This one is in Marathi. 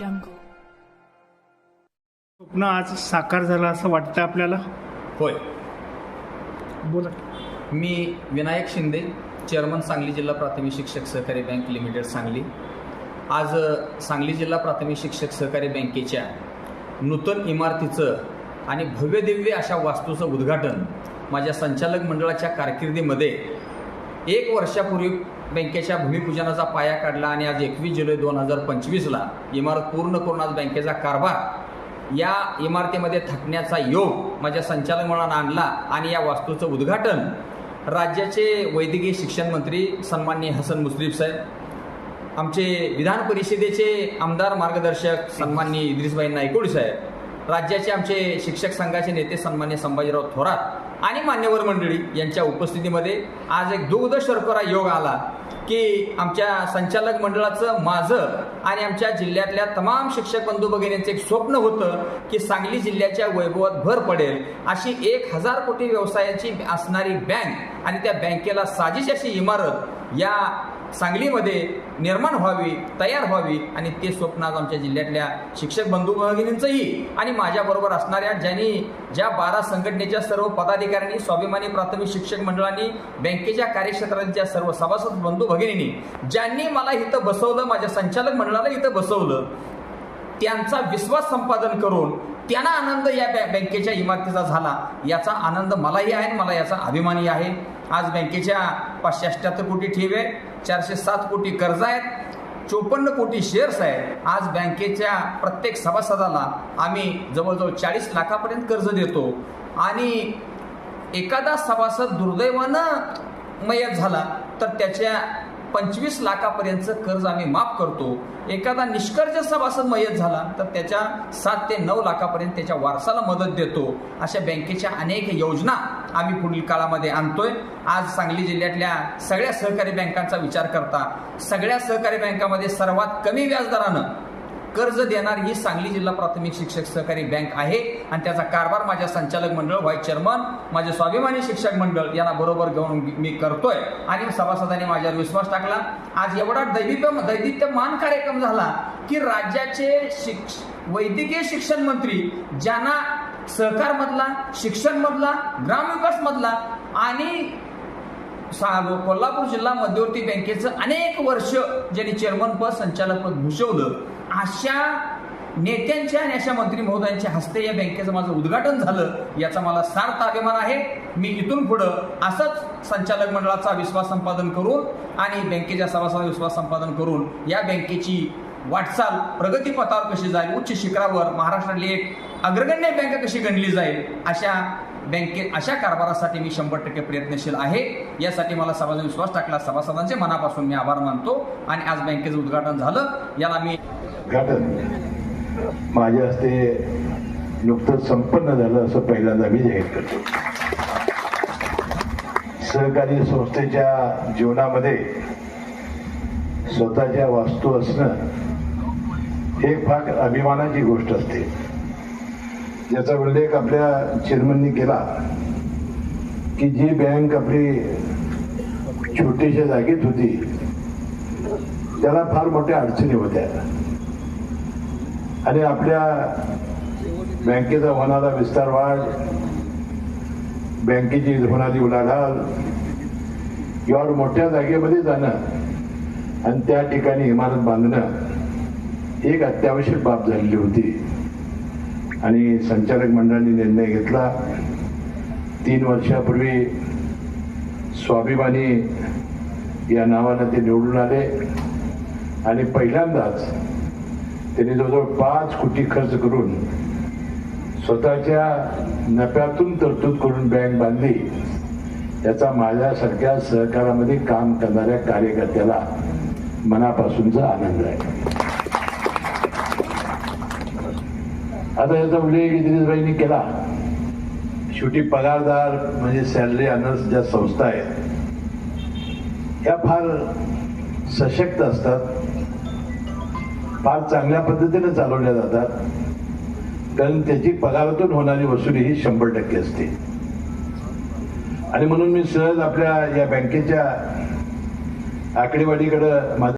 jungle. स्वप्न आज साकार झालं असं वाटतं आपल्याला? होय. बोला. मी विनायक शिंदे चेअरमन सांगली जिल्हा प्राथमिक शिक्षक सहकारी बँक लिमिटेड सांगली. आज सांगली जिल्हा प्राथमिक शिक्षक सहकारी बँकेच्या नूतन इमारतीचं आणि भव्यदिव्य अशा वास्तूचं उद्घाटन माझ्या संचालक मंडळाच्या कारकिर्दीमध्ये एक वर्षापूर्वी बँकेच्या भूमिपूजनाचा पाया काढला आणि आज एकवीस जुलै दोन हजार पंचवीसला इमारत पूर्ण करून आज बँकेचा कारभार या इमारतीमध्ये थकण्याचा योग माझ्या संचालक म्हणून आणला आणि या वास्तूचं उद्घाटन राज्याचे वैद्यकीय शिक्षण मंत्री सन्माननीय हसन मुश्रीफ साहेब आमचे विधान परिषदेचे आमदार मार्गदर्शक सन्माननीय इद्रिसबाई नायकोडी साहेब राज्याचे आमचे शिक्षक संघाचे नेते सन्मान्य संभाजीराव थोरात आणि मान्यवर मंडळी यांच्या उपस्थितीमध्ये आज एक दुग्ध शर्करा योग आला की आमच्या संचालक मंडळाचं माझं आणि आमच्या जिल्ह्यातल्या तमाम शिक्षक बंधू भगिनींचं एक स्वप्न होतं की सांगली जिल्ह्याच्या वैभवात भर पडेल अशी एक हजार कोटी व्यवसायाची असणारी बँक आणि त्या बँकेला साजिश अशी इमारत या सांगलीमध्ये निर्माण व्हावी तयार व्हावी आणि ते स्वप्न आज आमच्या जिल्ह्यातल्या शिक्षक बंधू भगिनींचंही आणि माझ्याबरोबर असणाऱ्या ज्यांनी ज्या बारा संघटनेच्या सर्व पदाधिकाऱ्यांनी स्वाभिमानी प्राथमिक शिक्षक मंडळांनी बँकेच्या कार्यक्षेत्रांच्या सर्व सभासद बंधू भगिनींनी ज्यांनी मला इथं बसवलं माझ्या संचालक मंडळाला इथं बसवलं त्यांचा विश्वास संपादन करून त्यांना आनंद या बॅ- बँकेच्या इमारतीचा झाला. याचा आनंद मलाही आहे मला याचा अभिमानही आहे. आज बँकेच्या पाचशे अठ्ठ्याहत्तर कोटी ठेवी आहे चारशे सात कोटी कर्ज आहेत चोपन्न कोटी शेअर्स आहेत. आज बँकेच्या प्रत्येक सभासदाला आम्ही जवळजवळ चाळीस लाखापर्यंत कर्ज देतो. आणि एखादा सभासद दुर्दैवानं मयत झाला तर त्याच्या पंचवीस लाखापर्यंतचं कर्ज आम्ही माफ करतो. एखादा निष्कर्ष सभासद मयत झाला तर त्याच्या सात ते नऊ लाखापर्यंत त्याच्या वारसाला मदत देतो. अशा बँकेच्या अनेक योजना आम्ही पुढील काळामध्ये आणतोय. आज सांगली जिल्ह्यातल्या सगळ्या सहकारी बँकांचा विचार करता. सगळ्या सहकारी बँकामध्ये सर्वात कमी व्याजदरानं कर्ज देणार ही सांगली जिल्हा प्राथमिक शिक्षक सहकारी बँक आहे. आणि त्याचा कारभार माझ्या संचालक मंडळ व्हाईस चेअरमन माझे स्वाभिमानी शिक्षक मंडळ यांना बरोबर घेऊन मी करतोय. आणि सभासदांनी माझ्यावर विश्वास टाकला. आज एवढा दैदित्य दैदित्यमान कार्यक्रम झाला की राज्याचे शिक्ष वैद्यकीय शिक्षण मंत्री ज्यांना सहकार मधला शिक्षण मधला ग्रामविकास मधला आणि कोल्हापूर जिल्हा मध्यवर्ती बँकेचं अनेक वर्ष ज्यांनी चेअरमन पद संचालक पद भूषवलं अशा नेत्यांच्या आणि अशा मंत्री महोदयांच्या हस्ते या बँकेचं माझं उद्घाटन झालं याचा मला सार्थ अभिमान आहे. मी इथून पुढं असंच संचालक मंडळाचा विश्वास संपादन करून आणि बँकेच्या सभासदांचा विश्वास संपादन करून या बँकेची वाटचाल प्रगतीपथावर कशी जाईल उच्च शिखरावर महाराष्ट्रातली एक अग्रगण्य बँक कशी गणली जाईल अशा बँके अशा कारभारासाठी मी शंभर टक्के प्रयत्नशील आहे. यासाठी मला सभासद विश्वास टाकला. सभासदांचे मनापासून मी आभार मानतो आणि आज बँकेचं उद्घाटन झालं. याला मी उद्घाटन. माझ्या हस्ते नुकतंच संपन्न झालं असं पहिल्यांदा मी जाहीर करतो. सहकारी संस्थेच्या जीवनामध्ये स्वतःच्या वास्तू असणं हे फार अभिमानाची गोष्ट असते. ज्याचा उल्लेख आपल्या चेअरमननी केला की जी बँक आपली छोटीशा जागेत होती त्याला फार मोठ्या अडचणी होत्या. आणि आपल्या बँकेचा होणारा विस्तार वाढ बँकेची होणारी उलाढाल यावर मोठ्या जागेमध्ये जाणं आणि त्या ठिकाणी इमारत बांधणं एक अत्यावश्यक बाब झालेली होती. आणि संचालक मंडळाने निर्णय घेतला. तीन वर्षापूर्वी स्वाभिमानी या नावानं ते निवडून आले. आणि पहिल्यांदाच त्यांनी जवळजवळ पाच कोटी खर्च करून स्वतःच्या नफ्यातून तरतूद करून बँक बांधली. याचा माझ्यासारख्या सहकारामध्ये काम करणाऱ्या कार्यकर्त्याला मनापासूनचा आनंद आहे. आता याचा उल्लेख इद्रिसबाईंनी केला. शेवटी पगारदार म्हणजे सॅलरी अनर्स ज्या संस्था आहेत या फार सशक्त असतात. फार चांगल्या पद्धतीने चालवल्या जातात. कारण त्याची पगारातून होणारी वसुली ही शंभर टक्के असते. आणि म्हणून मी सहज आपल्या या बँकेच्या आकडेवारीकडे माझं